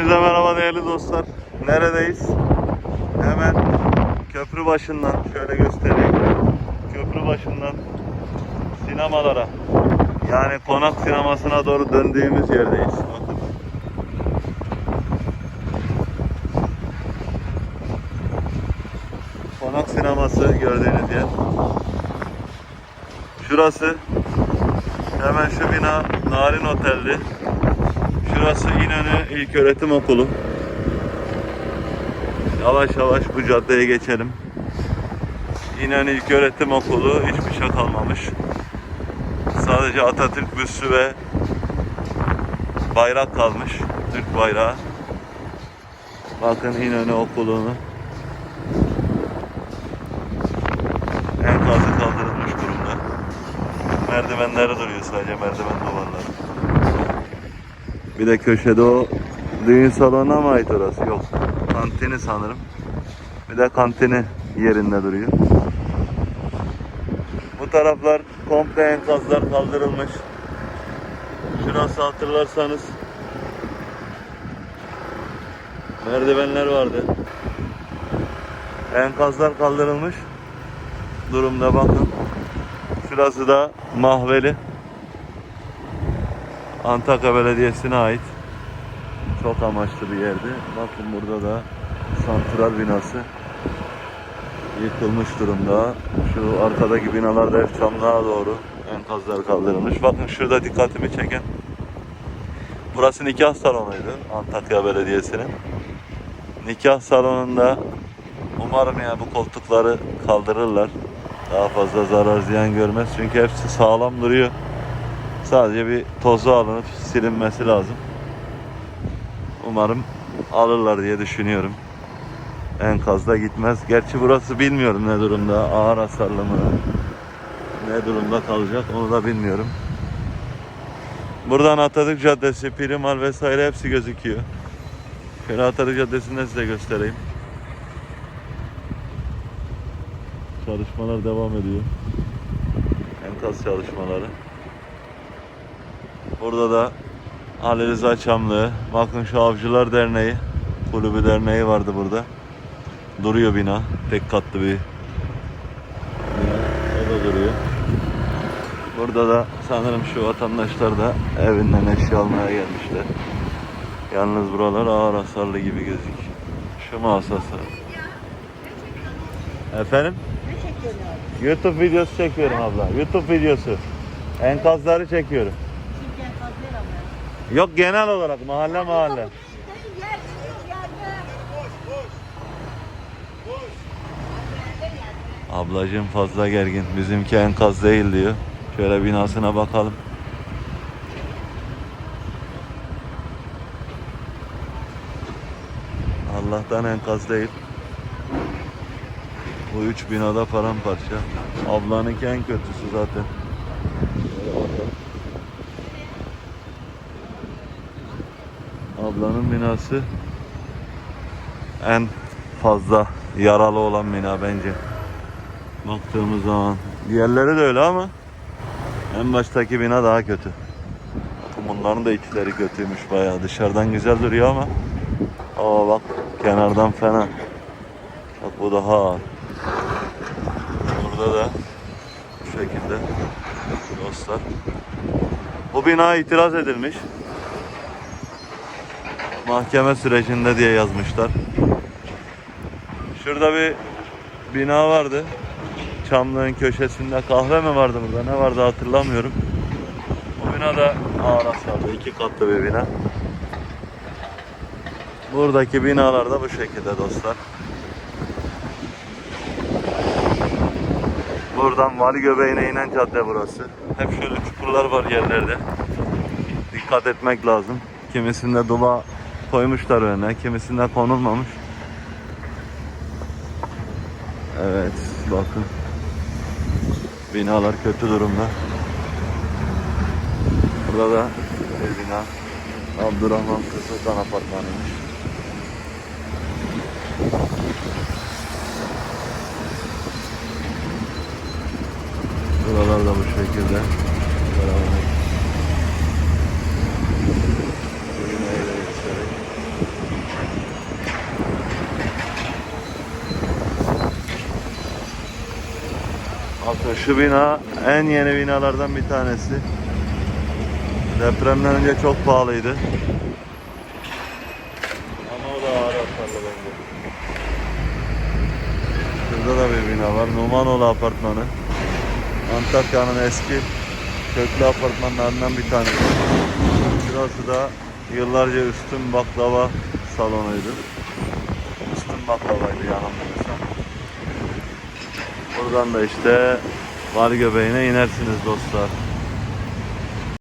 Hepinize merhaba değerli dostlar. Neredeyiz? Hemen köprü başından şöyle göstereyim. Köprü başından sinemalara yani konak sinemasına doğru döndüğümüz yerdeyiz. Konak sineması gördüğünüz yer. Şurası hemen şu bina Narin Otel'di. Şurası İnönü İlköğretim Okulu. Yavaş yavaş bu caddeye geçelim. İnönü İlköğretim Okulu hiçbir şey kalmamış. Sadece Atatürk büstü ve bayrak kalmış. Türk bayrağı. Bakın İnönü Okulu'nu. Enkazı kaldırılmış durumda. Merdivenleri duruyor sadece merdiven duvarları. Bir de köşede o düğün salonuna mı ait orası? Yok. Kantini sanırım. Bir de kantini yerinde duruyor. Bu taraflar komple enkazlar kaldırılmış. Şurası hatırlarsanız merdivenler vardı. Enkazlar kaldırılmış durumda bakın. Şurası da Mahveli. Antakya Belediyesi'ne ait çok amaçlı bir yerdi. Bakın burada da santral binası yıkılmış durumda. Şu arkadaki binalar da hep çamlığa doğru enkazlar kaldırılmış. Bakın şurada dikkatimi çeken burası nikah salonuydu Antakya Belediyesi'nin. Nikah salonunda umarım ya bu koltukları kaldırırlar. Daha fazla zarar ziyan görmez. Çünkü hepsi sağlam duruyor. Sadece bir tozu alınıp silinmesi lazım. Umarım alırlar diye düşünüyorum. Enkazda gitmez. Gerçi burası bilmiyorum ne durumda. Ağır hasarlı mı? Ne durumda kalacak onu da bilmiyorum. Buradan Atatürk Caddesi, Primal vesaire hepsi gözüküyor. Şöyle Atatürk Caddesi'ni de size göstereyim. Çalışmalar devam ediyor. Enkaz çalışmaları. Burada da Ali Rıza Çamlığı. Bakın şu Avcılar Derneği. Kulübü derneği vardı burada. Duruyor bina. Tek katlı bir bina. O da duruyor. Burada da sanırım şu vatandaşlar da evinden eşya almaya gelmişler. Yalnız buralar ağır hasarlı gibi gözüküyor. Şu muassasa. Efendim? YouTube videosu çekiyorum abla. YouTube videosu. Enkazları çekiyorum. Yok genel olarak mahalle mahalle. Ablacığım fazla gergin. Bizimki enkaz değil diyor. Şöyle binasına bakalım. Allah'tan enkaz değil. Bu üç binada paramparça. Ablanınki en kötüsü zaten. Şöyle bakalım. Ablanın binası en fazla yaralı olan bina bence. Baktığımız zaman. Diğerleri de öyle ama en baştaki bina daha kötü. Bunların da içleri kötüymüş bayağı. Dışarıdan güzel duruyor ama Aa bak kenardan fena. Bak bu daha ağır. Burada da bu şekilde dostlar. Bu bina itiraz edilmiş. Mahkeme sürecinde diye yazmışlar. Şurada bir bina vardı. Çamlığın köşesinde kahve mi vardı burada? Ne vardı hatırlamıyorum. Bu bina da ağır hasarlı. iki katlı bir bina. Buradaki binalar da bu şekilde dostlar. Buradan Vali Göbeği'ne inen cadde burası. Hep şöyle çukurlar var yerlerde. Dikkat etmek lazım. Kimisinde dula koymuşlar önüne, kimisinde konulmamış. Evet, bakın. Binalar kötü durumda. Burada da bir bina. Abdurrahman Kızılkan apartmanıymış. Buralar da bu şekilde. Beraber. Binayı da göstereyim. Bakın şu bina en yeni binalardan bir tanesi. Depremden önce çok pahalıydı. Ama o da ağır hasarlı bence. Şurada da bir bina var. Numanoğlu Apartmanı. Antakya'nın eski köklü apartmanlarından bir tanesi. Şurası da yıllarca üstün baklava salonuydu. Üstün baklavaydı yanılmıyorsam. Buradan da işte var göbeğine inersiniz dostlar.